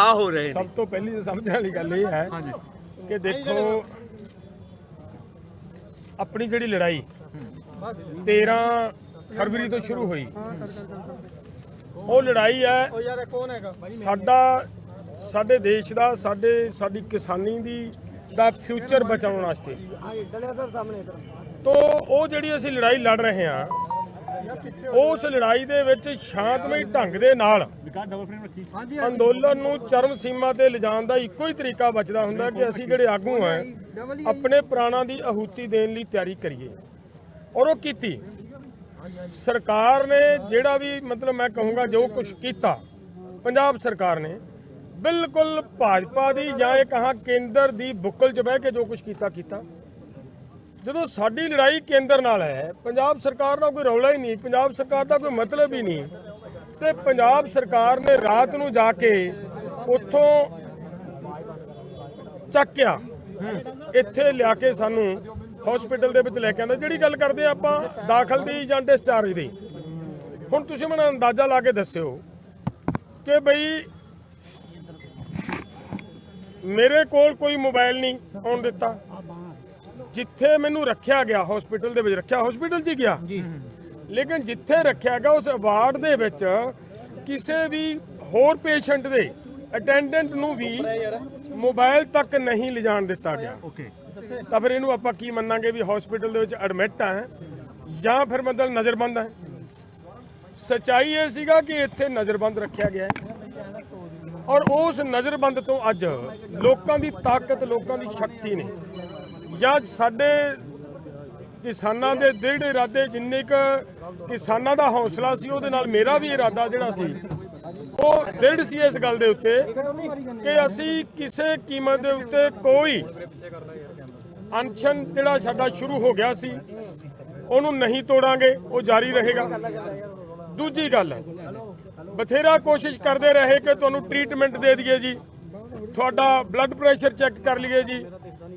ਤਬਾਹ ਹੋ ਰਹੇ ਨੇ। ਸਭ ਤੋਂ ਪਹਿਲੀ ਤਾਂ ਸਮਝਣ ਵਾਲੀ ਗੱਲ ਇਹ ਹੈ ਕਿ ਦੇਖੋ ਆਪਣੀ ਜਿਹੜੀ ਲੜਾਈ 13 ਫਰਵਰੀ ਤੋਂ ਸ਼ੁਰੂ ਹੋਈ। ਉਹ ਲੜਾਈ ਹੈ ਸਾਡਾ ਸਾਡੇ ਦੇਸ਼ ਦਾ ਸਾਡੇ ਸਾਡੀ ਕਿਸਾਨੀ ਦੀ ਦਾ ਫਿਊਚਰ ਬਚਾਉਣ ਵਾਸਤੇ। ਤੋਂ ਉਹ ਜਿਹੜੀ ਅਸੀਂ ਲੜਾਈ ਲੜ ਰਹੇ ਹਾਂ ਉਸ ਲੜਾਈ ਦੇ ਵਿੱਚ ਸ਼ਾਂਤਮਈ ਢੰਗ ਦੇ ਨਾਲ ਅੰਦੋਲਨ ਨੂੰ ਚਰਮ ਸੀਮਾ ਤੇ ਲਿਜਾਣ ਦਾ ਇੱਕੋ ਹੀ ਤਰੀਕਾ ਬਚਦਾ ਹੁੰਦਾ ਕਿ ਅਸੀਂ ਜਿਹੜੇ ਆਗੂ ਆ ਆਪਣੇ ਪ੍ਰਾਣਾਂ ਦੀ ਆਹੂਤੀ ਦੇਣ ਲਈ ਤਿਆਰੀ ਕਰੀਏ। ਔਰ ਉਹ ਕੀਤੀ। ਸਰਕਾਰ ਨੇ ਜਿਹੜਾ ਵੀ ਮਤਲਬ ਮੈਂ ਕਹੂੰਗਾ ਜੋ ਕੁਝ ਕੀਤਾ, ਪੰਜਾਬ ਸਰਕਾਰ ਨੇ ਬਿਲਕੁਲ ਭਾਜਪਾ ਦੀ ਜਾਂ ਇਹ ਕਹਾਂ ਕੇਂਦਰ ਦੀ ਬੁੱਕਲ 'ਚ ਬਹਿ ਕੇ ਜੋ ਕੁਝ ਕੀਤਾ ਕੀਤਾ। ਜਦੋਂ ਸਾਡੀ ਲੜਾਈ ਕੇਂਦਰ ਨਾਲ ਹੈ, ਪੰਜਾਬ ਸਰਕਾਰ ਨਾਲ ਕੋਈ ਰੌਲਾ ਹੀ ਨਹੀਂ, ਪੰਜਾਬ ਸਰਕਾਰ ਦਾ ਕੋਈ ਮਤਲਬ ਹੀ ਨਹੀਂ। ਤੇ ਪੰਜਾਬ ਸਰਕਾਰ ਨੇ ਰਾਤ ਨੂੰ ਜਾ ਕੇ ਉੱਥੋਂ ਚੱਕਿਆ ਇੱਥੇ ਲਿਆ ਕੇ ਸਾਨੂੰ ਹਸਪੀਟਲ ਦੇ ਵਿੱਚ ਲੈ ਕੇ ਆਂਦਾ ਜਿਹੜੀ ਗੱਲ ਕਰਦੇ ਆ ਆਪਾਂ, ਦਾਖਲ ਦੀ ਜਾਂ ਡਿਸਚਾਰਜ ਦੀ। ਹੁਣ ਤੁਸੀਂ ਮੈਨੂੰ ਅੰਦਾਜ਼ਾ ਲਾ ਕੇ ਦੱਸਿਓ ਕਿ ਬਈ ਮੇਰੇ ਕੋਲ ਕੋਈ ਮੋਬਾਈਲ ਨਹੀਂ ਆਉਣ ਦਿੱਤਾ। ਜਿੱਥੇ ਮੈਨੂੰ ਰੱਖਿਆ ਗਿਆ ਹਸਪੀਟਲ ਦੇ ਵਿੱਚ ਰੱਖਿਆ ਹਸਪੀਟਲ 'ਚ ਹੀ ਗਿਆ। ਜੀ। ਲੇਕਿਨ ਜਿੱਥੇ ਰੱਖਿਆ ਗਿਆ ਉਸ ਵਾਰਡ ਦੇ ਵਿੱਚ ਕਿਸੇ ਵੀ ਹੋਰ ਪੇਸ਼ੈਂਟ ਦੇ ਅਟੈਂਡੈਂਟ ਨੂੰ ਵੀ ਮੋਬਾਈਲ ਤੱਕ ਨਹੀਂ ਲਿਜਾਣ ਦਿੱਤਾ ਗਿਆ। ਓਕੇ ਤਾਂ ਫਿਰ ਇਹਨੂੰ ਆਪਾਂ ਕੀ ਮੰਨਾਂਗੇ ਵੀ ਹਸਪੀਟਲ ਦੇ ਵਿੱਚ ਐਡਮਿਟ ਆ ਜਾਂ ਫਿਰ ਮਤਲਬ ਨਜ਼ਰਬੰਦ ਹੈ। ਸਚਾਈ ਇਹ ਸੀਗਾ ਕਿ ਇੱਥੇ ਨਜ਼ਰਬੰਦ ਰੱਖਿਆ ਗਿਆ ਹੈ। ਔਰ ਉਸ ਨਜ਼ਰਬੰਦ ਤੋਂ ਅੱਜ ਲੋਕਾਂ ਦੀ ਤਾਕਤ ਲੋਕਾਂ ਦੀ ਸ਼ਕਤੀ ਨੇ ਜਾਂ ਸਾਡੇ ਕਿਸਾਨਾਂ ਦੇ ਦ੍ਰਿੜ ਇਰਾਦੇ ਜਿੰਨੇ ਕ ਕਿਸਾਨਾਂ ਦਾ ਹੌਸਲਾ ਸੀ, ਉਹਦੇ ਨਾਲ ਮੇਰਾ ਵੀ ਇਰਾਦਾ ਜਿਹੜਾ ਸੀ, ਉਹ ਦ੍ਰਿੜ ਸੀ ਇਸ ਗੱਲ ਦੇ ਉੱਤੇ ਕਿ ਅਸੀਂ ਕਿਸੇ ਕੀਮਤ ਦੇ ਉੱਤੇ ਕੋਈ ਅਨਸ਼ਨ ਜਿਹੜਾ ਸਾਡਾ ਸ਼ੁਰੂ ਹੋ ਗਿਆ ਸੀ, ਉਹਨੂੰ ਨਹੀਂ ਤੋੜਾਂਗੇ, ਉਹ ਜਾਰੀ ਰਹੇਗਾ। ਦੂਜੀ ਗੱਲ, ਬਥੇਰਾ ਕੋਸ਼ਿਸ਼ ਕਰਦੇ ਰਹੇ ਕਿ ਤੁਹਾਨੂੰ ਟ੍ਰੀਟਮੈਂਟ ਦੇ ਦਈਏ ਜੀ, ਤੁਹਾਡਾ ਬਲੱਡ ਪ੍ਰੈਸ਼ਰ ਚੈੱਕ ਕਰ ਲਈਏ ਜੀ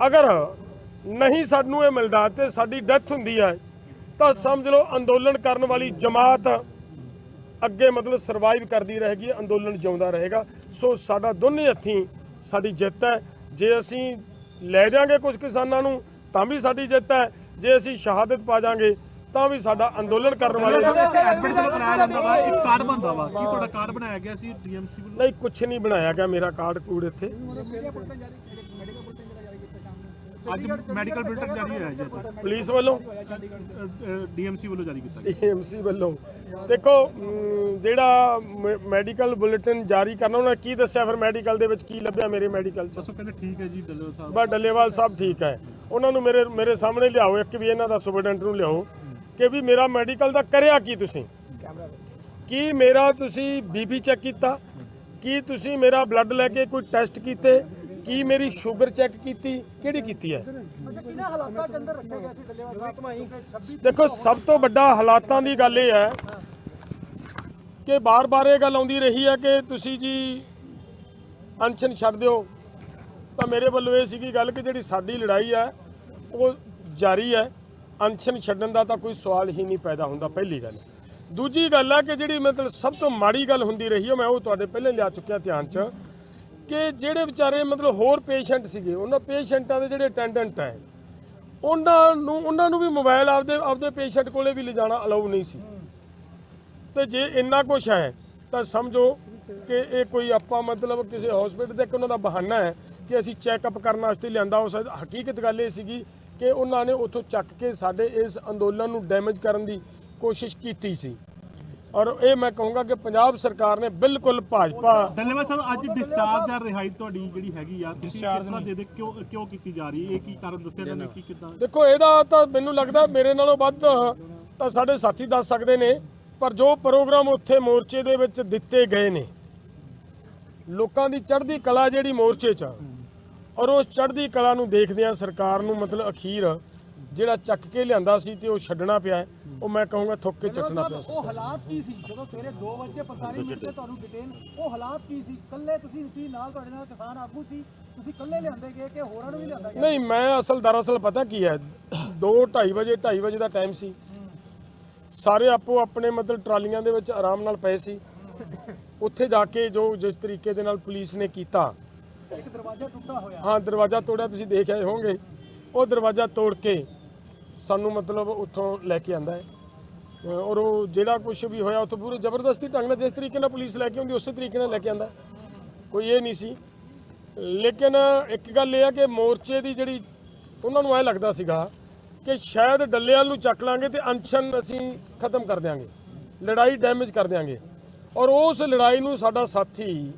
ਅਗਰ ਨਹੀਂ ਸਾਨੂੰ ਇਹ ਮਿਲਦਾ ਤੇ ਸਾਡੀ ਡੈਥ ਹੁੰਦੀ ਹੈ ਤਾਂ ਸਮਝ ਲਓ ਅੰਦੋਲਨ ਕਰਨ ਵਾਲੀ ਜਮਾਤ ਅੱਗੇ ਮਤਲਬ ਸਰਵਾਈਵ ਕਰਦੀ ਰਹੇਗੀ ਅੰਦੋਲਨ ਜਿਉਂਦਾ ਰਹੇਗਾ। ਸੋ ਸਾਡਾ ਦੋਨੇ ਹੱਥੀਂ ਸਾਡੀ ਜਿੱਤ ਹੈ। ਜੇ ਅਸੀਂ ਲੈ ਜਾਾਂਗੇ ਕੁਝ ਕਿਸਾਨਾਂ ਨੂੰ ਤਾਂ ਵੀ ਸਾਡੀ ਜਿੱਤ ਹੈ। ਜੇ ਅਸੀਂ ਸ਼ਹਾਦਤ ਪਾ ਜਾਾਂਗੇ ਤਾਂ ਵੀ ਸਾਡਾ ਅੰਦੋਲਨ ਕਰਨ ਵਾਲੇ ਨਹੀਂ ਕੁਝ ਨਹੀਂ ਬਣਾਇਆ ਗਿਆ ਮੇਰਾ ਕਾਰਡ ਕੂੜ ਇੱਥੇ। ਅੱਜ ਮੈਡੀਕਲ ਬੁਲੇਟਿਨ ਜਾਰੀ ਹੋਇਆ ਜੀ ਅੱਜ। ਪੁਲਿਸ ਵੱਲੋਂ? ਡੀਐਮਸੀ ਵੱਲੋਂ ਜਾਰੀ ਕੀਤਾ ਗਿਆ। ਡੀਐਮਸੀ ਵੱਲੋਂ। ਦੇਖੋ ਜਿਹੜਾ ਮੈਡੀਕਲ ਬੁਲੇਟਿਨ ਜਾਰੀ ਕਰਨਾ ਉਹਨਾਂ ਨੇ ਕੀ ਦੱਸਿਆ? ਫਿਰ ਮੈਡੀਕਲ ਦੇ ਵਿੱਚ ਕੀ ਲੱਭਿਆ ਮੇਰੇ ਮੈਡੀਕਲ 'ਚ? ਬਸ ਉਹ ਕਹਿੰਦੇ ਠੀਕ ਹੈ ਜੀ ਦੱਲੋ ਸਾਹਿਬ। ਬਸ ਡੱਲੇਵਾਲ ਸਾਹਿਬ ਠੀਕ ਹੈ। ਉਹਨਾਂ ਨੂੰ ਮੇਰੇ ਮੇਰੇ ਸਾਹਮਣੇ ਲਿਆਓ ਇੱਕ ਵੀ ਇਹਨਾਂ ਦਾ ਸੁਪਰਡੈਂਟ ਨੂੰ ਲਿਆਓ ਕਿ ਵੀ ਮੇਰਾ ਮੈਡੀਕਲ ਦਾ ਕਰਿਆ ਕੀ ਤੁਸੀਂ? ਕੀ ਮੇਰਾ ਤੁਸੀਂ ਬੀਪੀ ਚੈੱਕ ਕੀਤਾ? ਕੀ ਤੁਸੀਂ ਮੇਰਾ ਬਲੱਡ ਲੈ ਕੇ ਕੋਈ ਟੈਸਟ ਕੀਤੇ? ਕੀ ਮੇਰੀ ਸ਼ੂਗਰ ਚੈੱਕ ਕੀਤੀ? ਕਿਹੜੀ ਕੀਤੀ ਹੈ? ਦੇਖੋ ਸਭ ਤੋਂ ਵੱਡਾ ਹਾਲਾਤਾਂ ਦੀ ਗੱਲ ਇਹ ਹੈ ਕਿ ਬਾਰ-ਬਾਰ ਇਹ ਗੱਲ ਆਉਂਦੀ ਰਹੀ ਹੈ ਕਿ ਤੁਸੀਂ ਜੀ ਅਨਸ਼ਨ ਛੱਡ ਦਿਓ। ਤਾਂ ਮੇਰੇ ਵੱਲੋਂ ਇਹ ਸੀਗੀ ਗੱਲ ਕਿ ਜਿਹੜੀ ਸਾਡੀ ਲੜਾਈ ਹੈ ਉਹ ਜਾਰੀ ਹੈ। ਅਨਸ਼ਨ ਛੱਡਣ ਦਾ ਤਾਂ ਕੋਈ ਸਵਾਲ ਹੀ ਨਹੀਂ ਪੈਦਾ ਹੁੰਦਾ ਪਹਿਲੀ ਗੱਲ। ਦੂਜੀ ਗੱਲ ਹੈ ਕਿ ਜਿਹੜੀ ਮਤਲਬ ਸਭ ਤੋਂ ਮਾੜੀ ਗੱਲ ਹੁੰਦੀ ਰਹੀ ਹੈ ਮੈਂ ਉਹ ਤੁਹਾਡੇ ਪਹਿਲੇ ਲਿਆ ਚੁੱਕਿਆ ਧਿਆਨ 'ਚ ਕਿ ਜਿਹੜੇ ਵਿਚਾਰੇ ਮਤਲਬ ਹੋਰ ਪੇਸ਼ੈਂਟ ਸੀਗੇ, ਉਹਨਾਂ ਪੇਸ਼ੈਂਟਾਂ ਦੇ ਜਿਹੜੇ ਅਟੈਂਡੈਂਟ ਹੈ, ਉਹਨਾਂ ਨੂੰ ਉਹਨਾਂ ਨੂੰ ਵੀ ਮੋਬਾਈਲ ਆਪਦੇ ਆਪਦੇ ਪੇਸ਼ੈਂਟ ਕੋਲੇ ਵੀ ਲਿਜਾਣਾ ਅਲਾਉ ਨਹੀਂ ਸੀ। ਤੇ ਜੇ ਇੰਨਾ ਕੁਝ ਹੈ, ਤਾਂ ਸਮਝੋ ਕਿ ਇਹ ਕੋਈ ਆਪਾਂ ਮਤਲਬ ਕਿਸੇ ਹਸਪੀਟਲ ਦੇ ਉਹਨਾਂ ਦਾ ਬਹਾਨਾ ਹੈ ਕਿ ਅਸੀਂ ਚੈੱਕਅਪ ਕਰਨ ਵਾਸਤੇ ਲਿਆਂਦਾ। ਹੋ ਸਕਦਾ ਹਕੀਕਤ ਗੱਲ ਇਹ ਸੀਗੀ ਕਿ ਉਹਨਾਂ ਨੇ ਉੱਥੋਂ ਚੱਕ ਕੇ ਸਾਡੇ ਇਸ ਅੰਦੋਲਨ ਨੂੰ ਡੈਮੇਜ ਕਰਨ ਦੀ ਕੋਸ਼ਿਸ਼ ਕੀਤੀ ਸੀ। ਔਰ ਇਹ ਮੈਂ ਕਹੂੰਗਾ ਕਿ ਪੰਜਾਬ ਸਰਕਾਰ ਨੇ ਬਿਲਕੁਲ ਭਾਜਪਾ ਡੱਲੇਵਾਲ ਸਾਹਿਬ ਅੱਜ ਡਿਸਚਾਰਜ ਜਾਂ ਰਿਹਾਈ ਤੁਹਾਡੀ ਜਿਹੜੀ ਹੈਗੀ ਆ ਤਰ੍ਹਾਂ ਦੇ ਦੇ ਕਿਉਂ ਕਿਉਂ ਕੀਤੀ ਜਾ ਰਹੀ ਹੈ? ਇਹ ਕੀ ਕਾਰਨ ਦੱਸਿਆ ਤੁਹਾਨੂੰ ਕੀ ਕਿਦਾਂ? ਦੇਖੋ ਇਹਦਾ ਤਾਂ ਮੈਨੂੰ ਲੱਗਦਾ ਮੇਰੇ ਨਾਲੋਂ ਵੱਧ ਤਾਂ ਸਾਡੇ ਸਾਥੀ ਦੱਸ ਸਕਦੇ ਨੇ ਪਰ ਜੋ ਪ੍ਰੋਗਰਾਮ ਉੱਥੇ ਮੋਰਚੇ ਦੇ ਵਿੱਚ ਦਿੱਤੇ ਗਏ ਨੇ ਲੋਕਾਂ ਦੀ ਚੜ੍ਹਦੀ ਕਲਾ ਜਿਹੜੀ ਮੋਰਚੇ 'ਚ ਔਰ ਉਸ ਚੜ੍ਹਦੀ ਕਲਾ ਨੂੰ ਦੇਖਦਿਆਂ ਸਰਕਾਰ ਨੂੰ ਮਤਲਬ ਅਖੀਰ ਜਿਹੜਾ ਚੱਕ ਕੇ ਲਿਆਂਦਾ ਸੀ ਤੇ ਉਹ ਛੱਡਣਾ ਪਿਆ ਉਹ ਮੈਂ ਕਹੂੰਗਾ ਥੁੱਕ ਕੇ ਚੱਕਣਾ ਪਿਆ ਉਹ ਹਾਲਾਤ ਕੀ ਸੀ? ਜਦੋਂ ਸਵੇਰੇ 2:45 ਮਿੰਟ ਤੇ ਤੁਹਾਨੂੰ ਡਿਟੇਨ ਉਹ ਹਾਲਾਤ ਕੀ ਸੀ? ਕੱਲੇ ਤੁਸੀਂ ਸੀ ਨਾਲ ਤੁਹਾਡੇ ਨਾਲ ਕਿਸਾਨ ਆਗੂ ਸੀ। ਤੁਸੀਂ ਕੱਲੇ ਲਿਆਂਦੇ ਗਏ ਕਿ ਹੋਰਾਂ ਨੂੰ ਵੀ ਲਿਆਂਦਾ ਗਿਆ? ਨਹੀਂ ਮੈਂ ਅਸਲ ਦਰਅਸਲ ਪਤਾ ਕੀ ਹੈ? 2:30 ਵਜੇ 2:30 ਵਜੇ ਦਾ ਟਾਈਮ ਸੀ। ਸਾਰੇ ਆਪੋ ਆਪਣੇ ਮਤਲਬ ਟਰਾਲੀਆਂ ਦੇ ਵਿੱਚ ਆਰਾਮ ਨਾਲ ਪਏ ਸੀ। ਉੱਥੇ ਜਾ ਕੇ ਜੋ ਜਿਸ ਤਰੀਕੇ ਦੇ ਨਾਲ ਪੁਲਿਸ ਨੇ ਕੀਤਾ। ਇੱਕ ਦਰਵਾਜ਼ਾ ਟੁੱਟਾ ਹੋਇਆ। ਹਾਂ ਦਰਵਾਜ਼ਾ ਤੋੜਿਆ ਤੁਸੀਂ ਦੇਖ ਆਏ ਹੋਵੋਗੇ। ਉਹ ਦਰਵਾਜ਼ਾ ਤੋੜ ਕੇ ਸਾਨੂੰ ਮਤਲਬ ਉੱਥੋਂ ਲੈ ਕੇ ਆਂਦਾ ਹੈ। ਔਰ ਉਹ ਜਿਹੜਾ ਕੁਝ ਵੀ ਹੋਇਆ, ਉੱਥੋਂ ਪੂਰੇ ਜ਼ਬਰਦਸਤੀ ਢੰਗ ਨਾਲ ਜਿਸ ਤਰੀਕੇ ਨਾਲ ਪੁਲਿਸ ਲੈ ਕੇ ਆਉਂਦੀ, ਉਸੇ ਤਰੀਕੇ ਨਾਲ ਲੈ ਕੇ ਆਂਦਾ। ਕੋਈ ਇਹ ਨਹੀਂ ਸੀ। ਲੇਕਿਨ ਇੱਕ ਗੱਲ ਇਹ ਆ ਕਿ ਮੋਰਚੇ ਦੀ ਜਿਹੜੀ ਉਹਨਾਂ ਨੂੰ ਐ ਲੱਗਦਾ ਸੀਗਾ ਕਿ ਸ਼ਾਇਦ ਡੱਲੇਵਾਲ ਨੂੰ ਚੱਕ ਲਾਂਗੇ ਤੇ ਅਨਸ਼ਨ ਅਸੀਂ ਖਤਮ ਕਰ ਦਿਆਂਗੇ। ਲੜਾਈ ਡੈਮੇਜ ਕਰ ਦਿਆਂਗੇ। ਔਰ ਉਸ ਲੜਾਈ ਨੂੰ ਸਾਡਾ ਸਾਥੀ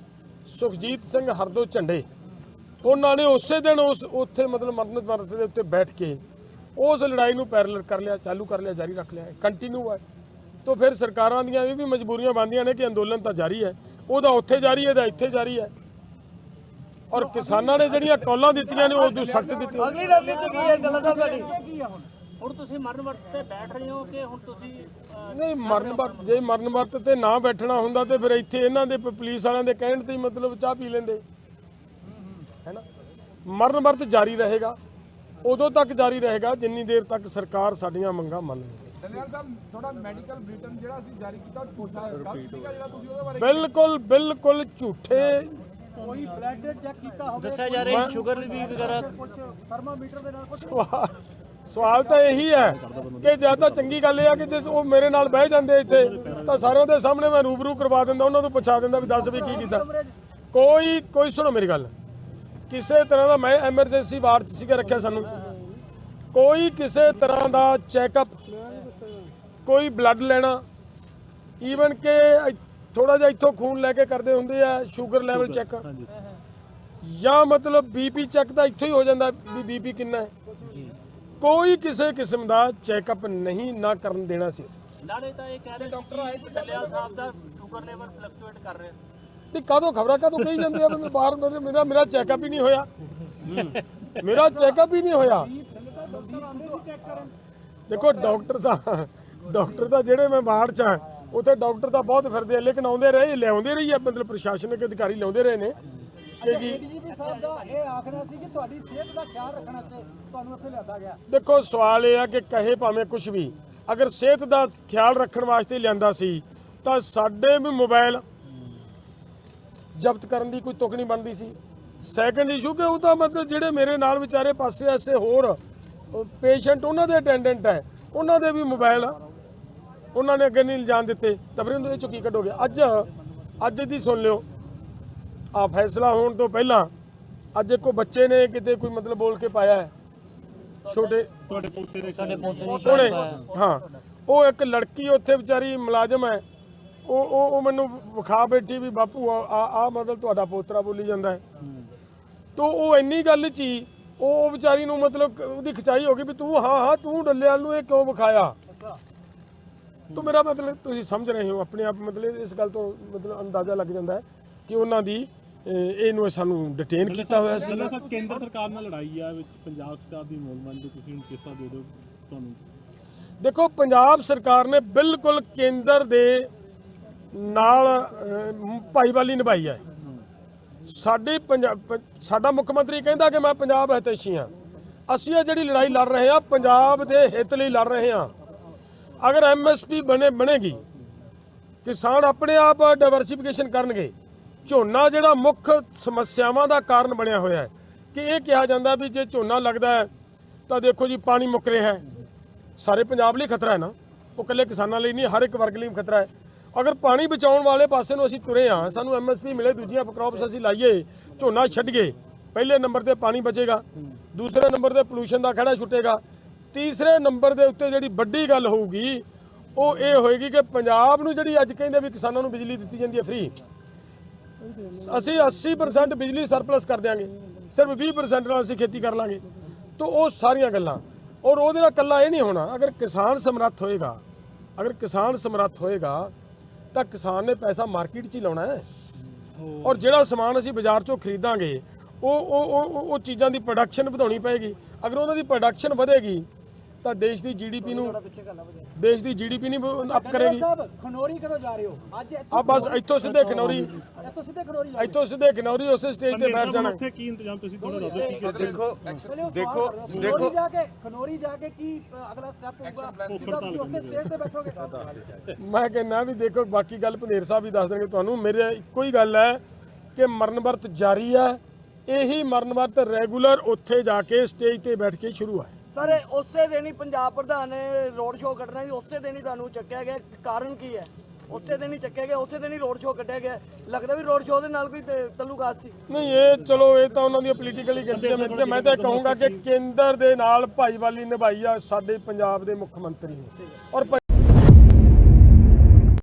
ਸੁਖਜੀਤ ਸਿੰਘ ਹਰਦੋ ਝੰਡੇ, ਉਹਨਾਂ ਨੇ ਉਸੇ ਦਿਨ ਉਸ ਉੱਥੇ ਮਤਲਬ ਮਰਨ ਮਰਤੇ ਦੇ ਉੱਤੇ ਬੈਠ ਕੇ ਉਸ ਲੜਾਈ ਨੂੰ ਪੈਰਲਲ ਕਰ ਲਿਆ ਚਾਲੂ ਕਰ ਲਿਆ ਜਾਰੀ ਰੱਖ ਲਿਆ ਕੰਟੀਨਿਊ ਹੈ ਤੋਂ ਫਿਰ ਸਰਕਾਰਾਂ ਦੀਆਂ ਇਹ ਵੀ ਮਜਬੂਰੀਆਂ ਬਣਦੀਆਂ ਨੇ ਕਿ ਅੰਦੋਲਨ ਤਾਂ ਜਾਰੀ ਹੈ। ਉਹਦਾ ਉੱਥੇ ਜਾਰੀ ਹੈ ਇਹਦਾ ਇੱਥੇ ਜਾਰੀ ਹੈ। ਔਰ ਕਿਸਾਨਾਂ ਨੇ ਜਿਹੜੀਆਂ ਕੌਲਾਂ ਦਿੱਤੀਆਂ ਨੇ ਉਹ ਤੋਂ ਸਖਤ ਦਿੱਤੀਆਂ ਅਗਲੀ ਰਣਨੀਤੀ ਕੀ ਹੈ ਗੱਲ ਦਾ ਤੁਹਾਡੀ? ਹੁਣ ਤੁਸੀਂ ਮਰਨ ਵਰਤ ਤੇ ਬੈਠ ਰਹੇ ਹੋ ਕਿ ਹੁਣ ਤੁਸੀਂ ਨਹੀਂ ਮਰਨ ਵਰਤ ਜੇ ਮਰਨ ਵਰਤ ਤੇ ਨਾ ਬੈਠਣਾ ਹੁੰਦਾ ਤੇ ਫਿਰ ਇੱਥੇ ਇਹਨਾਂ ਦੇ ਪੁਲਿਸ ਵਾਲਿਆਂ ਦੇ ਕਹਿਣ ਤੇ ਹੀ ਮਤਲਬ ਚਾਹ ਪੀ ਲੈਂਦੇ। ਹੈਨਾ ਮਰਨ ਵਰਤ ਜਾਰੀ ਰਹੇਗਾ। ਉਦੋਂ ਤੱਕ ਜਾਰੀ ਰਹੇਗਾ ਜਿੰਨੀ ਦੇਰ ਤੱਕ ਸਰਕਾਰ ਸਾਡੀਆਂ ਮੰਗਾਂ ਮੰਨਦੀ ਦਲਿਆਲ ਸਾਹਿਬ ਥੋੜਾ ਮੈਡੀਕਲ ਬੁਲੇਟਿਨ ਜਿਹੜਾ ਅਸੀਂ ਜਾਰੀ ਕੀਤਾ ਉਹ ਝੂਠਾ ਹੈ। ਗਲਤ ਸੀਗਾ ਜਿਹੜਾ ਤੁਸੀਂ ਉਹਦੇ ਬਾਰੇ ਬਿਲਕੁਲ ਬਿਲਕੁਲ ਝੂਠੇ। ਕੋਈ ਬਲੱਡ ਚੈੱਕ ਕੀਤਾ ਹੋਵੇ ਦੱਸਿਆ ਜਾ ਰਿਹਾ ਸ਼ੂਗਰ ਵੀ ਵਗੈਰਾ। ਕੁਝ ਥਰਮਾਮੀਟਰ ਦੇ ਨਾਲ ਕੁਝ ਸਵਾਲ ਸਵਾਲ ਤਾਂ ਇਹੀ ਹੈ ਕਿ ਜਦ ਤਾਂ ਚੰਗੀ ਗੱਲ ਇਹ ਆ ਕਿ ਜੇ ਉਹ ਮੇਰੇ ਨਾਲ ਬਹਿ ਜਾਂਦੇ ਇੱਥੇ ਤਾਂ ਸਾਰਿਆਂ ਦੇ ਸਾਹਮਣੇ ਮੈਂ ਰੂਬਰੂ ਕਰਵਾ ਦਿੰਦਾ ਉਹਨਾਂ ਤੋਂ ਪੁੱਛਾ ਦਿੰਦਾ ਵੀ ਦੱਸ ਵੀ ਕੀ ਕੀਤਾ। ਕੋਈ ਕੋਈ ਸੁਣੋ ਮੇਰੀ ਗੱਲ। ਕਿਸੇ ਤਰ੍ਹਾਂ ਦਾ ਮੈਂ ਐਮਰਜੈਂਸੀ ਵਾਰਡ 'ਚ ਸੀਗਾ ਰੱਖਿਆ ਸਾਨੂੰ। ਕੋਈ ਕਿਸੇ ਤਰ੍ਹਾਂ ਦਾ ਚੈੱਕਅਪ ਕੋਈ ਬਲੱਡ ਲੈਣਾ ਈਵਨ ਕਿ ਥੋੜਾ ਜਿਹਾ ਇੱਥੋਂ ਖੂਨ ਲੈ ਕੇ ਕਰਦੇ ਹੁੰਦੇ ਆ ਸ਼ੂਗਰ ਲੈਵਲ ਚੈੱਕ ਜਾਂ ਮਤਲਬ ਬੀਪੀ ਚੈੱਕ ਤਾਂ ਇੱਥੋਂ ਹੀ ਹੋ ਜਾਂਦਾ ਵੀ ਬੀਪੀ ਕਿੰਨਾ ਹੈ। ਕੋਈ ਕਿਸੇ ਕਿਸਮ ਦਾ ਚੈੱਕਅਪ ਨਹੀਂ ਨਾ ਕਰਨ ਦੇਣਾ ਸੀ ਅਸੀਂ। ਨਾਲੇ ਤਾਂ ਇਹ ਕਹਿ ਰਹੇ ਡਾਕਟਰ ਆਏ ਸੀ ਡੱਲੇਵਾਲ ਸਾਹਿਬ ਦਾ ਸ਼ੂਗਰ ਲੈਵਲ ਫਲਕਚੁਏਟ ਕਰ ਰਿਹਾ। ਵੀ ਕਾਦੋਂ ਖਬਰਾਂ ਕਾਦੋਂ ਕਹੀ ਜਾਂਦੇ ਆ ਬੰਦੇ ਬਾਹਰ ਮੇਰੇ- ਮੇਰਾ ਮੇਰਾ ਚੈੱਕਅਪ ਹੀ ਨਹੀਂ ਹੋਇਆ। ਮੇਰਾ ਚੈੱਕਅਪ ਹੀ ਨਹੀਂ ਹੋਇਆ। ਦੇਖੋ ਡਾਕਟਰ ਤਾਂ ਡਾਕਟਰ ਤਾਂ ਜਿਹੜੇ ਮੈਂ ਬਾਹਰ ਚ ਆ ਉੱਥੇ ਡਾਕਟਰ ਤਾਂ ਬਹੁਤ ਫਿਰਦੇ ਆ ਲੇਕਿਨ ਆਉਂਦੇ ਰਹੇ ਲਿਆਉਂਦੇ ਰਹੀ ਆ ਮਤਲਬ ਪ੍ਰਸ਼ਾਸਨਿਕ ਅਧਿਕਾਰੀ ਲਿਆਉਂਦੇ ਰਹੇ ਨੇ। ਕਿ ਜੀ ਡੀਜੀਪੀ ਸਾਹਿਬ ਦਾ ਇਹ ਆਖਣਾ ਸੀ ਕਿ ਤੁਹਾਡੀ ਸਿਹਤ ਦਾ ਖਿਆਲ ਰੱਖਣ ਵਾਸਤੇ ਤੁਹਾਨੂੰ ਇੱਥੇ ਲਿਆਂਦਾ ਗਿਆ। ਦੇਖੋ ਸਵਾਲ ਇਹ ਆ ਕਿ ਕਹੇ ਭਾਵੇਂ ਕੁਝ ਵੀ। ਅਗਰ ਸਿਹਤ ਦਾ ਖਿਆਲ ਰੱਖਣ ਵਾਸਤੇ ਲਿਆਂਦਾ ਸੀ ਤਾਂ ਸਾਡੇ ਵੀ ਮੋਬਾਈਲ ਜ਼ਬਤ ਕਰਨ ਦੀ ਕੋਈ ਤੁਕ ਨਹੀਂ ਬਣਦੀ ਸੀ। ਸੈਕੰਡ ਇਸ਼ੂ ਕਿ ਉਹ ਤਾਂ ਮਤਲਬ ਜਿਹੜੇ ਮੇਰੇ ਨਾਲ ਵਿਚਾਰੇ ਪਾਸੇ ਐਸੇ ਹੋਰ ਪੇਸ਼ੈਂਟ ਉਹਨਾਂ ਦੇ ਅਟੈਂਡੈਂਟ ਹੈ ਉਹਨਾਂ ਦੇ ਵੀ ਮੋਬਾਈਲ ਉਹਨਾਂ ਨੇ ਅੱਗੇ ਨਹੀਂ ਜਾਣ ਦਿੱਤੇ। ਤਾਂ ਫਿਰ ਇਹਨੂੰ ਇਹ ਚੁੱਕੀ ਕੱਢੋਗੇ। ਅੱਜ ਅੱਜ ਦੀ ਸੁਣ ਲਿਓ। ਆ ਫੈਸਲਾ ਹੋਣ ਤੋਂ ਪਹਿਲਾਂ ਅੱਜ ਇੱਕੋ ਬੱਚੇ ਨੇ ਕਿਤੇ ਕੋਈ ਮਤਲਬ ਬੋਲ ਕੇ ਪਾਇਆ ਹੈ। ਛੋਟੇ ਤੁਹਾਡੇ ਪੋਤੇ ਦੇ ਪੋਤੇ ਹਾਂ। ਉਹ ਇੱਕ ਲੜਕੀ ਉੱਥੇ ਵਿਚਾਰੀ ਮੁਲਾਜ਼ਮ ਹੈ। ਉਹ ਉਹ ਉਹ ਮੈਨੂੰ ਵਿਖਾ ਬੈਠੀ ਵੀ ਬਾਪੂ ਆ ਆ ਮਤਲਬ ਤੁਹਾਡਾ ਪੋਤਰਾ ਬੋਲੀ ਜਾਂਦਾ ਹੈ। ਤੋ ਉਹ ਇੰਨੀ ਗੱਲ ਚ ਹੀ ਉਹ ਵਿਚਾਰੀ ਨੂੰ ਮਤਲਬ ਉਹਦੀ ਖਿਚਾਈ ਹੋ ਗਈ ਵੀ ਤੂੰ ਹਾਂ ਹਾਂ ਤੂੰ ਡੱਲਿਆਲ ਨੂੰ ਇਹ ਕਿਉਂ ਵਿਖਾਇਆ? ਤੋ ਮੇਰਾ ਮਤਲਬ ਤੁਸੀਂ ਸਮਝ ਰਹੇ ਹੋ ਆਪਣੇ ਆਪ ਮਤਲਬ ਇਸ ਗੱਲ ਤੋਂ ਮਤਲਬ ਅੰਦਾਜ਼ਾ ਲੱਗ ਜਾਂਦਾ ਹੈ ਕਿ ਉਹਨਾਂ ਦੀ ਇਹਨੂੰ ਸਾਨੂੰ ਡਿਟੇਨ ਕੀਤਾ ਹੋਇਆ ਸੀ। ਕੇਂਦਰ ਸਰਕਾਰ ਨਾਲ ਲੜਾਈ ਆ ਵਿੱਚ ਪੰਜਾਬ ਸਰਕਾਰ ਦੀ ਮੂਲਮੰਦ ਦੇ ਤੁਸੀਂ ਹੁਣ ਕਿਸ ਦੇ ਦਿਓ ਤੁਹਾਨੂੰ। ਦੇਖੋ ਪੰਜਾਬ ਸਰਕਾਰ ਨੇ ਬਿਲਕੁਲ ਕੇਂਦਰ ਦੇ ਨਾਲ ਭਾਈਵਾਲੀ ਨਿਭਾਈ ਹੈ। ਸਾਡੀ ਪੰਜਾਬ ਸਾਡਾ ਮੁੱਖ ਮੰਤਰੀ ਕਹਿੰਦਾ ਕਿ ਮੈਂ ਪੰਜਾਬ ਹਿਤੈਸ਼ੀ ਹਾਂ। ਅਸੀਂ ਇਹ ਜਿਹੜੀ ਲੜਾਈ ਲੜ ਰਹੇ ਹਾਂ, ਪੰਜਾਬ ਦੇ ਹਿੱਤ ਲਈ ਲੜ ਰਹੇ ਹਾਂ। ਅਗਰ ਐਮਐਸਪੀ ਬਣੇ, ਬਣੇਗੀ, ਕਿਸਾਨ ਆਪਣੇ ਆਪ ਡਾਈਵਰਸਿਫਿਕੇਸ਼ਨ ਕਰਨਗੇ। ਝੋਨਾ ਜਿਹੜਾ ਮੁੱਖ ਸਮੱਸਿਆਵਾਂ ਦਾ ਕਾਰਨ ਬਣਿਆ ਹੋਇਆ ਹੈ। ਕਿ ਇਹ ਕਿਹਾ ਜਾਂਦਾ ਵੀ ਜੇ ਝੋਨਾ ਲੱਗਦਾ ਹੈ, ਤਾਂ ਦੇਖੋ ਜੀ ਪਾਣੀ ਮੁੱਕ ਰਿਹਾ ਹੈ। ਸਾਰੇ ਪੰਜਾਬ ਲਈ ਖਤਰਾ ਹੈ ਨਾ। ਉਹ ਇਕੱਲੇ ਕਿਸਾਨਾਂ ਲਈ ਨਹੀਂ, ਹਰ ਇੱਕ ਵਰਗ ਲਈ ਖਤਰਾ ਹੈ। ਅਗਰ ਪਾਣੀ ਬਚਾਉਣ ਵਾਲੇ ਪਾਸੇ ਨੂੰ ਅਸੀਂ ਤੁਰੇ ਹਾਂ, ਸਾਨੂੰ ਐਮਐਸਪੀ ਮਿਲੇ, ਦੂਜੀਆਂ ਕ੍ਰੌਪਸ ਅਸੀਂ ਲਾਈਏ, ਝੋਨਾ ਛੱਡ ਗਏ ਪਹਿਲੇ ਨੰਬਰ ਤੇ ਪਾਣੀ ਬਚੇਗਾ, ਦੂਸਰੇ ਨੰਬਰ ਤੇ ਪੋਲੂਸ਼ਨ ਦਾ ਖੜਾ ਛੁੱਟੇਗਾ, ਤੀਸਰੇ ਨੰਬਰ ਦੇ ਉੱਤੇ ਜਿਹੜੀ ਵੱਡੀ ਗੱਲ ਹੋਊਗੀ, ਉਹ ਇਹ ਹੋਏਗੀ ਕਿ ਪੰਜਾਬ ਨੂੰ ਜਿਹੜੀ ਅੱਜ ਕਹਿੰਦੇ ਵੀ ਕਿਸਾਨਾਂ ਨੂੰ ਬਿਜਲੀ ਦਿੱਤੀ ਜਾਂਦੀ ਹੈ ਫ੍ਰੀ ਅਸੀਂ 80% ਬਿਜਲੀ ਸਰਪਲਸ ਕਰ ਦਿਆਂਗੇ, ਸਿਰਫ 20% ਨਾਲ ਅਸੀਂ ਖੇਤੀ ਕਰ ਲਾਂਗੇ, ਤਾਂ ਉਹ ਸਾਰੀਆਂ ਗੱਲਾਂ, ਔਰ ਉਹਦੇ ਨਾਲ ਕੱਲਾ ਇਹ ਨਹੀਂ ਹੋਣਾ, ਅਗਰ ਕਿਸਾਨ ਸਮਰੱਥ ਹੋਏਗਾ, ਅਗਰ ਕਿਸਾਨ ਸਮਰੱਥ ਹੋਏਗਾ ਤਾਂ ਕਿਸਾਨ ਨੇ ਪੈਸਾ ਮਾਰਕੀਟ 'ਚ ਹੀ ਲਾਉਣਾ ਹੈ। ਔਰ ਜਿਹੜਾ ਸਮਾਨ ਅਸੀਂ ਬਾਜ਼ਾਰ 'ਚੋਂ ਖਰੀਦਾਂਗੇ ਉਹ ਉਹ ਉਹ- ਚੀਜ਼ਾਂ ਦੀ ਪ੍ਰੋਡਕਸ਼ਨ ਵਧਾਉਣੀ ਪਏਗੀ। ਅਗਰ ਉਹਨਾਂ ਦੀ ਪ੍ਰੋਡਕਸ਼ਨ ਵਧੇਗੀ ਤਾਂ ਦੇਸ਼ ਦੀ ਜੀਡੀਪੀ ਨੂੰ ਦੇਸ਼ ਦੀ ਜੀਡੀਪੀ ਨਹੀਂ ਅਪ ਕਰੇਗੀ। ਸਾਹਿਬ ਖਨੋਰੀ ਕਦੋਂ ਜਾ ਰਹੇ ਹੋ? ਅੱਜ ਇੱਥੋਂ ਆ ਬਸ ਇੱਥੋਂ ਸਿੱਧੇ ਖਨੌਰੀ। ਇੱਥੋਂ ਸਿੱਧੇ ਖਨੋਰੀ ਜਾ ਇੱਥੋਂ ਸਿੱਧੇ ਖਨੌਰੀ ਉਸੇ ਸਟੇਜ ਤੇ ਬੈਠ ਜਾਣਾ। ਉੱਥੇ ਕੀ ਇੰਤਜ਼ਾਮ ਤੁਸੀਂ ਥੋੜਾ ਦੱਸੋ ਦੇਖੋ ਦੇਖੋ ਦੇਖੋ ਦੇਖੋ। ਜਾ ਕੇ ਖਨੋਰੀ ਜਾ ਕੇ ਕੀ ਅਗਲਾ ਸਟੈਪ ਹੋਊਗਾ? ਸਿੱਧਾ ਤੁਸੀਂ ਉਸੇ ਸਟੇਜ ਤੇ ਬੈਠੋਗੇ। ਮੈਂ ਕਹਿੰਦਾ ਵੀ ਦੇਖੋ ਬਾਕੀ ਗੱਲ ਭਨੇਰ ਸਾਹਿਬ ਵੀ ਦੱਸ ਦੇਣਗੇ ਤੁਹਾਨੂੰ। ਮੇਰੇ ਇੱਕੋ ਹੀ ਗੱਲ ਹੈ ਕਿ ਮਰਨ ਵਰਤ ਜਾਰੀ ਹੈ। ਇਹੀ ਮਰਨ ਵਰਤ ਰੈਗੂਲਰ ਉੱਥੇ ਜਾ ਕੇ ਸਟੇਜ ਤੇ ਬੈਠ ਕੇ ਸ਼ੁਰੂ ਹੈ। ਸਰ ਉਸੇ ਦਿਨ ਹੀ ਪੰਜਾਬ ਪ੍ਰਧਾਨ ਨੇ ਰੋਡ ਸ਼ੋਅ ਕੱਢਣਾ ਸੀ, ਉਸੇ ਦਿਨ ਹੀ ਤੁਹਾਨੂੰ ਚੱਕਿਆ ਗਿਆ। ਕਾਰਨ ਕੀ ਹੈ? ਉਸੇ ਦਿਨ ਹੀ ਚੱਕਿਆ ਗਿਆ, ਉਸੇ ਦਿਨ ਹੀ ਰੋਡ ਸ਼ੋਅ ਕੱਢਿਆ ਗਿਆ। ਲੱਗਦਾ ਵੀ ਰੋਡ ਸ਼ੋਅ ਦੇ ਨਾਲ ਕੋਈ ਤੇ- ਸੀ। ਨਹੀਂ, ਇਹ ਚਲੋ, ਇਹ ਤਾਂ ਉਹਨਾਂ ਦੀਆਂ ਪੋਲੀਟੀਕਲੀ ਗਿਣਤੀਆਂ ਮਿਲਦੀਆਂ ਮੈਂ ਤਾਂ ਕਹੂੰਗਾ ਕਿ ਕੇਂਦਰ ਦੇ ਨਾਲ ਭਾਈਵਾਲੀ ਨਿਭਾਈ ਆ ਸਾਡੇ ਪੰਜਾਬ ਦੇ ਮੁੱਖ ਮੰਤਰੀ ਨੇ। ਔਰ